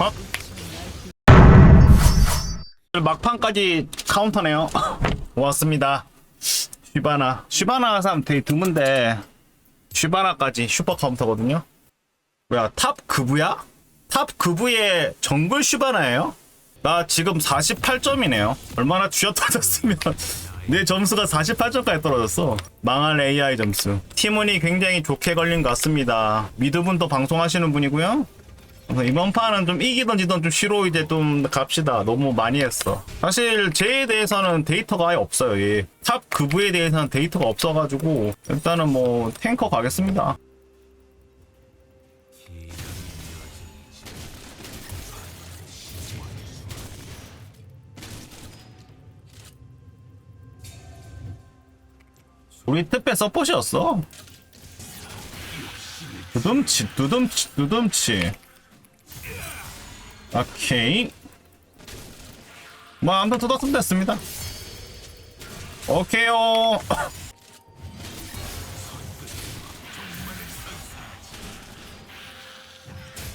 밥. 막판까지 카운터네요. 고맙습니다. 슈바나. 슈바나 사람 되게 드문데 슈바나까지 슈퍼 카운터거든요. 뭐야 탑 그부야? 탑 그부의 정글 슈바나예요? 나 지금 48점이네요. 얼마나 쥐어 터졌으면 내 점수가 48점까지 떨어졌어. 망할 AI 점수. 팀운이 굉장히 좋게 걸린 것 같습니다. 미드분도 방송하시는 분이고요. 이번 판은 좀 이기던 지던 좀 쉬로 이제 좀 갑시다. 너무 많이 했어. 사실 쟤에 대해서는 데이터가 아예 없어요. 얘. 탑 그부에 대해서는 데이터가 없어가지고 일단은 뭐 탱커 가겠습니다. 우리 특배 서폿이었어. 두둠치, 두둠치, 두둠치. 오케이. 뭐, 아무튼 뜯었으면 됐습니다. 오케이요.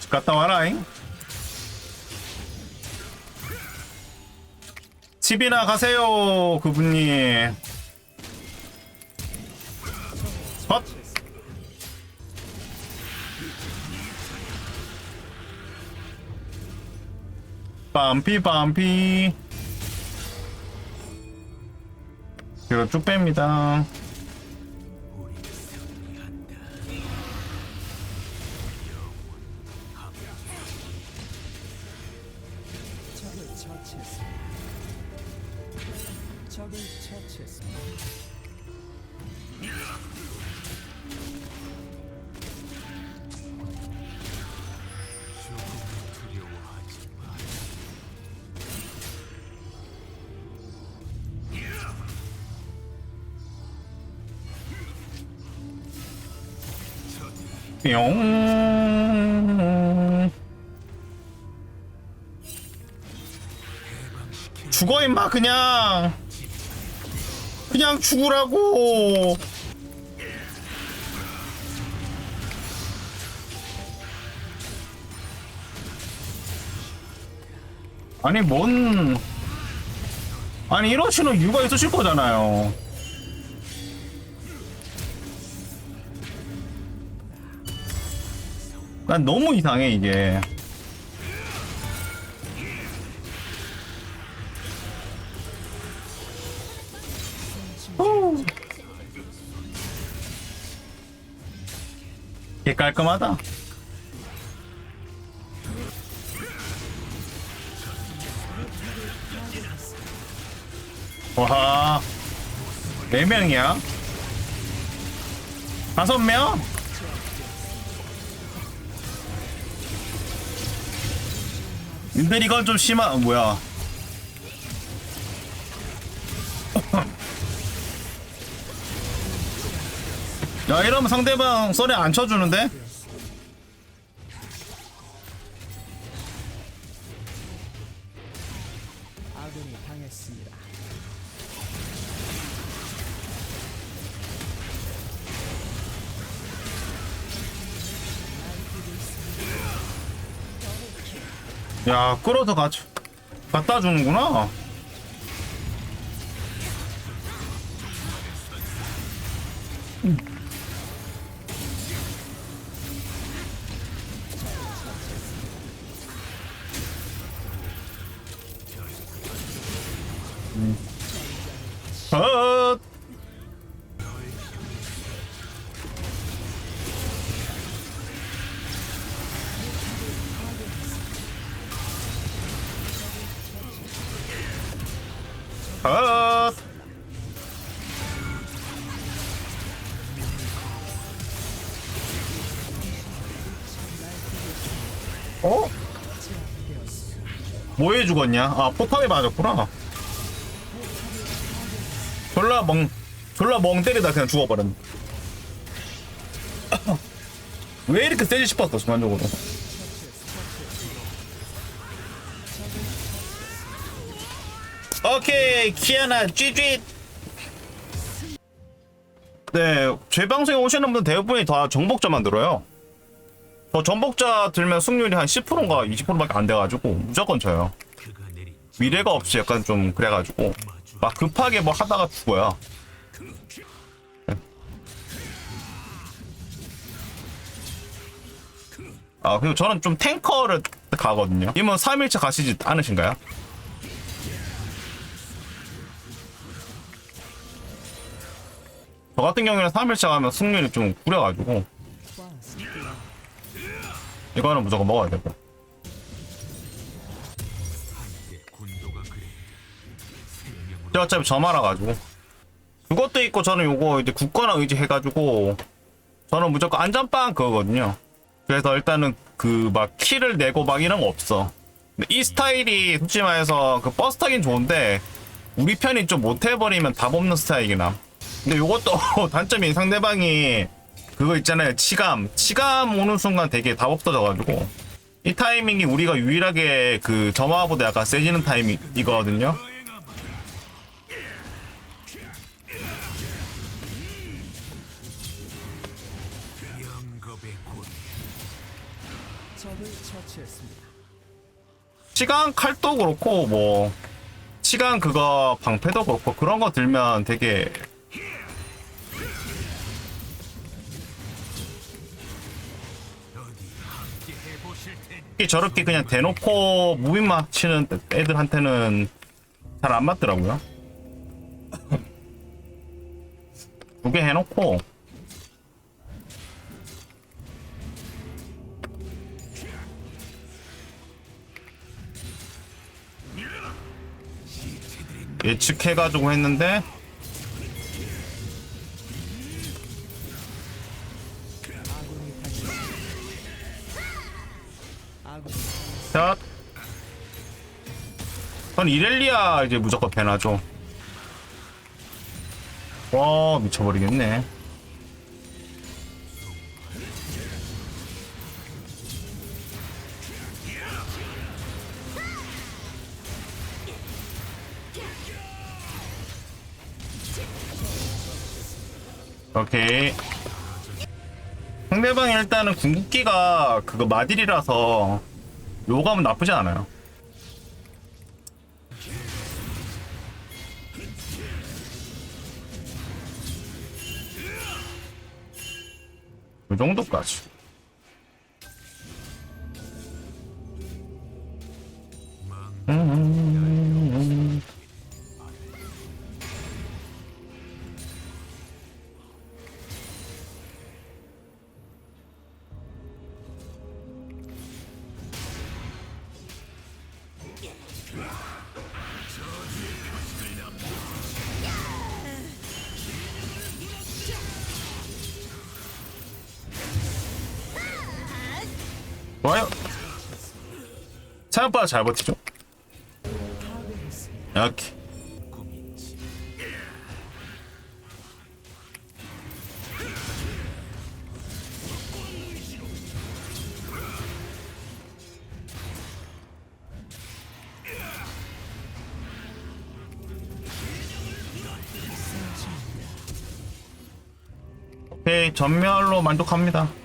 집 갔다 와라잉. 집이나 가세요, 그분님. 빰피 빰피. 뒤로 쭉 뺍니다 뿅 죽어 임마 그냥. 그냥 죽으라고. 아니 뭔. 아니 이러시는 이유가 있으실 거잖아요 난 너무 이상해 이게 후. 개 깔끔하다 와 4명이야 다섯 명? 님들 이건 좀 심한 어, 뭐야 야 이러면 상대방 썰에 안 쳐주는데? 야 끌어서 같이 갖다 주는구나. 헛 뭐해 죽었냐? 아 포탑에 맞았구나. 졸라 멍 졸라 멍 때리다 그냥 죽어버렸네. 왜 이렇게 세지 싶었어 순간적으로. 오케이 키아나 쥐쥐. 네, 제 방송에 오시는 분들 대부분이 다 정복자 만들어요. 저 전복자 들면 승률이 한 10%인가 20%밖에 안 돼가지고 무조건 져요. 미래가 없이 약간 좀 그래가지고 막 급하게 뭐 하다가 죽어요. 아 그리고 저는 좀 탱커를 가거든요. 이면 3일차 가시지 않으신가요? 저 같은 경우에는 3일차 가면 승률이 좀 구려가지고. 이거는 무조건 먹어야 되고. 제가 어차피 저 말아가지고. 그것도 있고 저는 요거 이제 굳건한 의지 해가지고 저는 무조건 안전빵 그거거든요. 그래서 일단은 그 막 키를 내고 막 이런 거 없어. 이 스타일이 솔직히 말해서 그 버스 타긴 좋은데 우리 편이 좀 못해버리면 답 없는 스타일이긴 함. 근데 요것도 단점이 상대방이 그거 있잖아요. 치감. 치감 오는 순간 되게 답 없어져가지고. 이 타이밍이 우리가 유일하게 그 점화보다 약간 세지는 타이밍이거든요. 시간 칼도 그렇고 뭐 시간 그거 방패도 그렇고 그런 거 들면 되게 특히 저렇게 그냥 대놓고 무빙만 치는 애들한테는 잘 안 맞더라고요. 두 개 해놓고 예측해가지고 했는데 이렐리아 이제 무조건 배나죠. 와 미쳐버리겠네. 오케이. 상대방이 일단은 궁극기가 그거 마딜이라서 요감은 나쁘지 않아요. 그 정도까지. 음. 좋아요. 생각보다 잘 버티죠. 이렇게. 오케이 전멸로 만족합니다.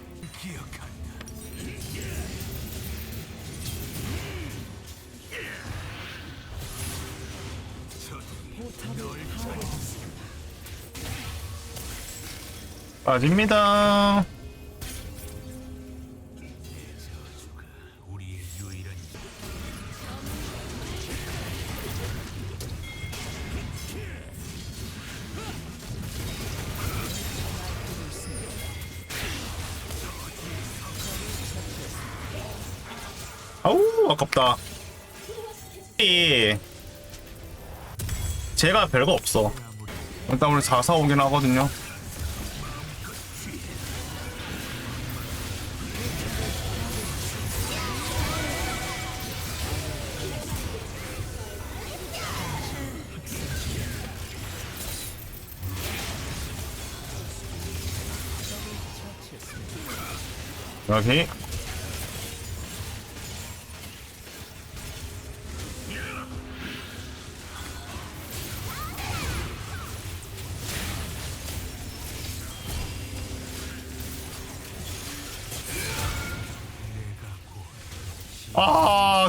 빠집니다. 아우 아깝다. 이 제가 별거 없어. 일단 우리 4, 4 오긴 하거든요. 여기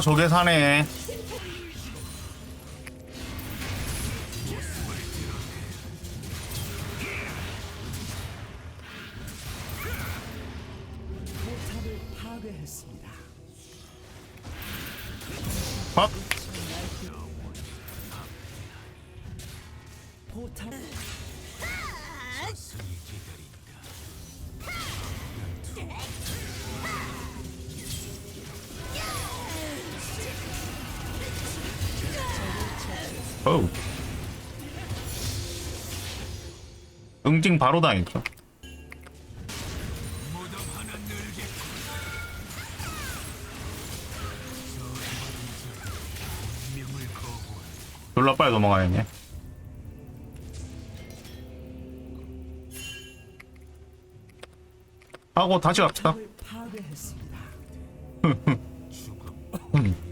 저게 사네. 포 어우. 응징 바로 당했죠. 졸라 빨리 넘어가야겠네. 하고 다시 갑시다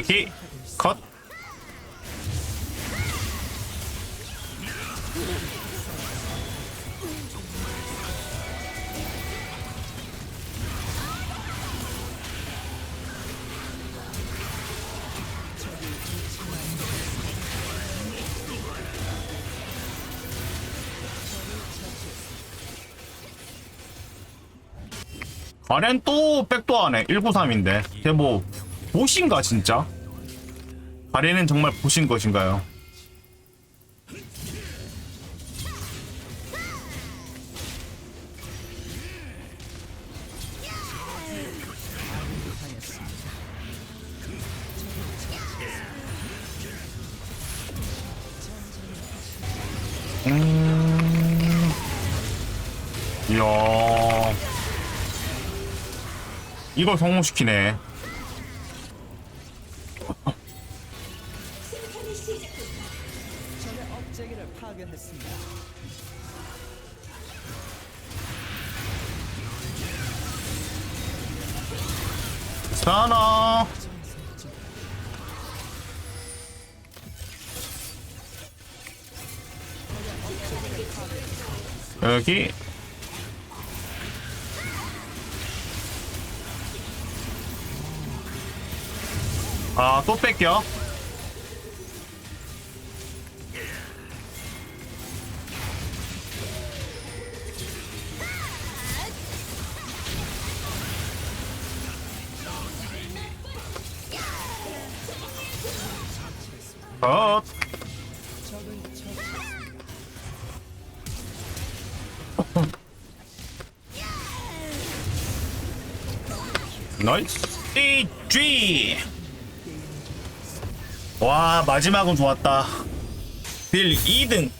여기 컷. 가렌 또 백도 하네 193인데. 걔뭐 보신가 진짜? 가렌은 정말 보신 것인가요? 음... 이걸 성공시키네 적의 업체기를 파괴했습니다. 사나. 여기. 아 또 뺏겨 나이스. G 와 마지막은 좋았다. 빌 2등